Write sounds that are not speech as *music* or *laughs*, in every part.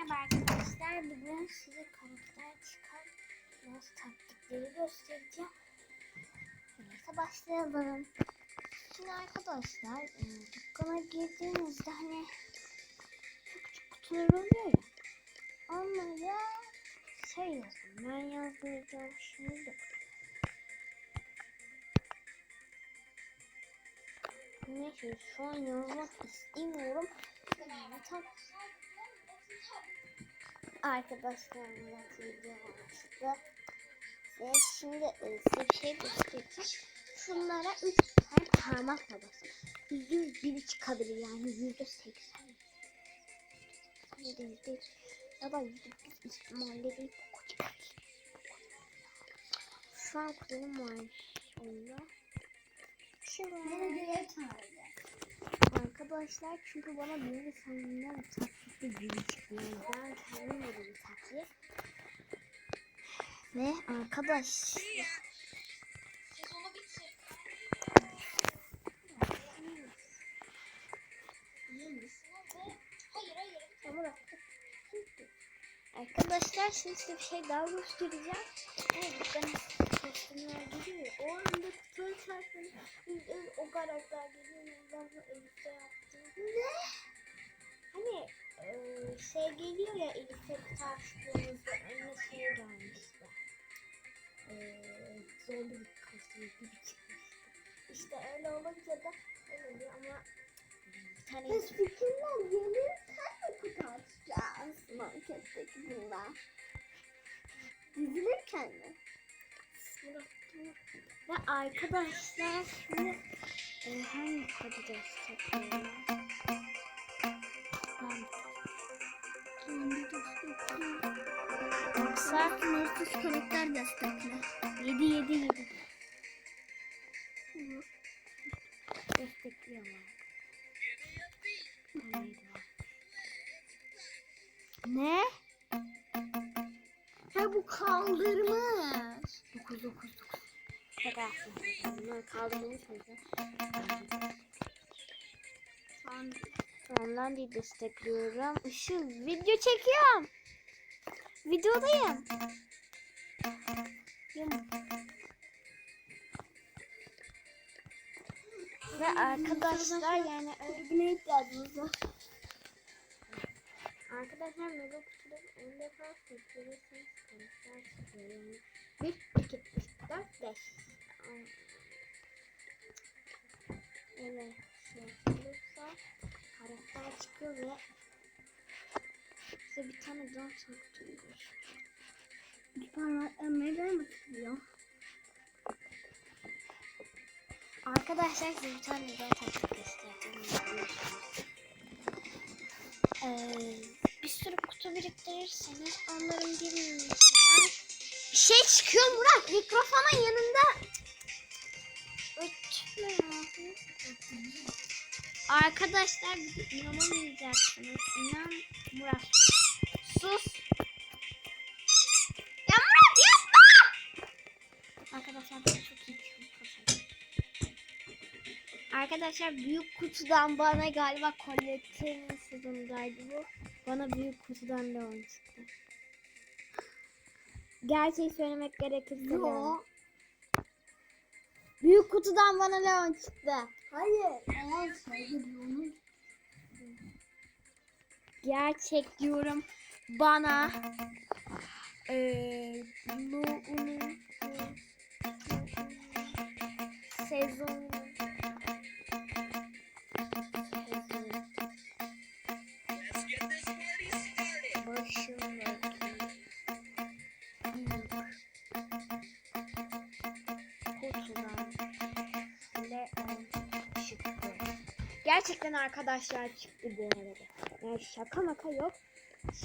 Merhaba arkadaşlar. Bugün size karakter çıkar biraz taktikleri göstereceğim. Neyse başlayalım. Şimdi arkadaşlar e, dükkana girdiğinizde hani çok küçük kutular oluyor ya. Onlara şey yazın. Ben yazdıracağım şimdi. Neyse şu an yazmak istemiyorum. Arkadaşlar Murat video açtı. Ve şimdi size bir şey göstereceğim. Şunlara 3 tane parmakla basın. Yüzde biri çıkabilir yani yüzde seksen. Yüzde yüzde ya da yüzde bir ihtimalle değil. Şu an kuzenim var onda. Şimdi Arkadaşlar çünkü bana bir senden tatlılıklı gibi çıkıyor. Ben bir taklit. Ve arkadaş Arkadaşlar şimdi size bir şey daha göstereceğim. Evet, ben kostümler geliyor. O anda kutuyu çarpın. O karakter geliyor. Bu elbise yaptım. Ne? Hani e, şey geliyor ya elbise tartıştığımızda önüne şey gelmişti. E, zorlu bir kostüm gibi çıkmıştı. İşte öyle olunca da öyle ama bir tane Biz fikirler gelirken mi kutu açacağız? Marketteki bunlar. Dizilirken mi? Ve arkadaşlar şimdi hangi destekliyorum? Ben Yoksa Sınırsız karakter destekle. 7 7 7 destekliyorum. Ne? Ha bu kaldırmış. 9 9 9. Yaptım. Bunları kaldırmış mıydı? Sen Ondan değil destekliyorum. Işıl video çekiyorum. Videodayım. Ve arkadaşlar yani öyle ihtiyacımız var. arkadaşlar mega kutuda 10 defa seçtirirseniz kanıtlar çıkıyor. Yani 1, 2, 3, 4, 5. Evet. Olursa karakter çıkıyor ve size bir tane taktırıyor. Bir parmak emmeler mi tutuyor? Arkadaşlar size bir tane daha taktik göstereceğim. Ee, bir sürü kutu biriktirirseniz onların birisinden bir şey çıkıyor Murat. Mikrofonun yanında. Arkadaşlar inanamayacaksınız. İnan Murat. Sus. Ya Murat yapma. Arkadaşlar ben çok iyi. Arkadaşlar büyük kutudan bana galiba Colette'nin sezonundaydı bu. Bana büyük kutudan Leon çıktı. Gerçeği söylemek gerekirse. Yok. Büyük kutudan bana Leon çıktı. Hayır. Saygı onu Gerçek diyorum bana eee Lu'nun sezon Gerçekten arkadaşlar çıktı bu arada. Yani şaka maka yok.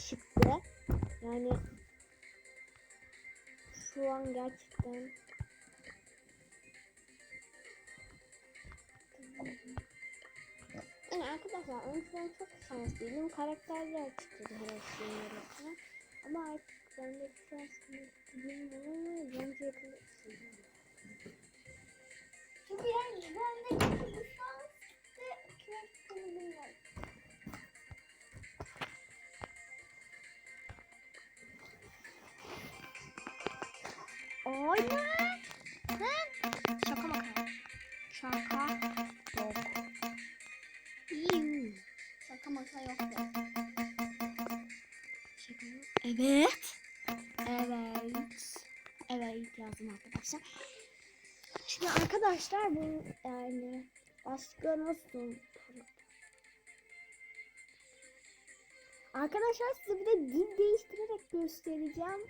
Çıktı. Yani şu an gerçekten Yani arkadaşlar önceden çok şanslıydım. Karakterler çıktı her şeyin arasına. Ama artık bendeki şans bilmiyorum bence yakında Şaka maka. Şaka yok. Şaka maka yok. Şaka yok. Evet. Evet. Evet yazdım arkadaşlar. Şimdi arkadaşlar bu yani başka nasıl Arkadaşlar size bir de dil değiştirerek göstereceğim.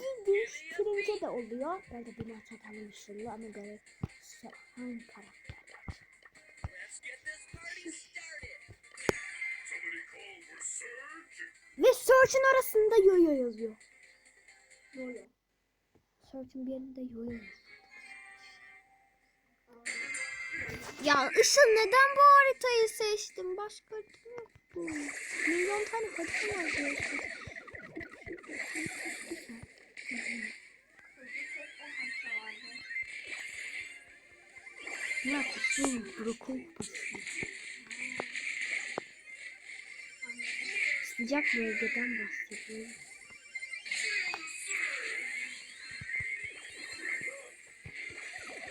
Dil değiştirince de oluyor. Böyle bir maç atalım şunu ama hangi this party started. Ve search'ün arasında yoyo yazıyor. Yoyo. Search'ün bir yerinde yoyo. Ya Işıl neden bu haritayı seçtin? Başka harita yoktu. Milyon tane harita var Murat Işıl bırakıl Sıcak bölgeden bahsediyorum.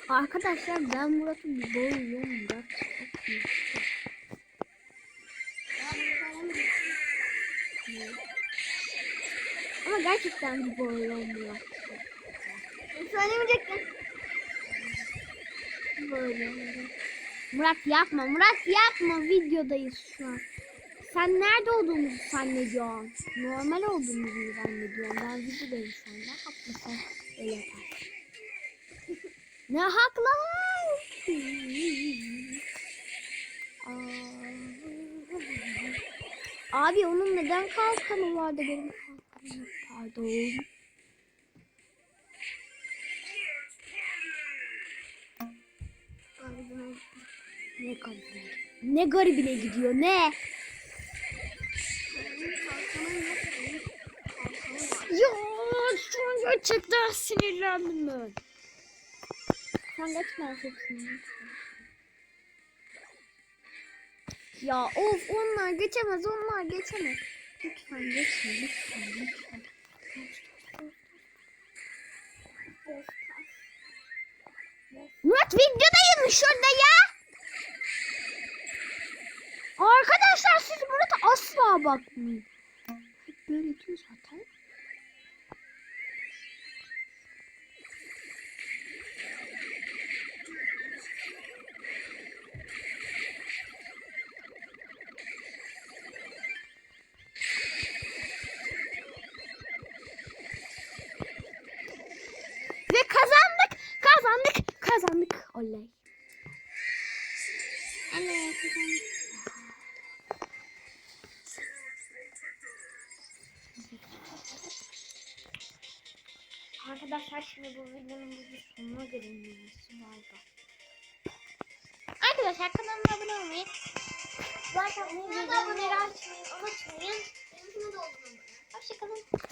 Arkadaşlar ben Murat'ı boğuyorum. Murat çok iyi. Ama gerçekten boğuyorum Murat. Söylemeyecektim. Boğuyorum. Murat yapma. Murat yapma. Videodayız şu an. Sen nerede olduğumuzu zannediyorsun. Normal olduğumuzu zannediyorsun. Ben videodayım şu anda. Haklı sen öyle yaparsın. *laughs* ne haklı? Abi onun neden kalkanı vardı benim kalkanım. Pardon. Ne garibine Ne garibine gidiyor ne? Ya şu an gerçekten sinirlendim ben. Sen sinirlendim. Ya of onlar geçemez onlar geçemez. Lütfen geçme lütfen lütfen. Murat videodayım şurada ya. Arkadaşlar siz Murat'a asla bakmayın. Böyle diyor zaten. Arkadaşlar şimdi bu videonun burada sonuna. Bay bay. Arkadaşlar kanalıma abone olmayı, like atmayı, bildirimleri açmayı unutmayın. Benimkini de oldu ama. Hoşçakalın.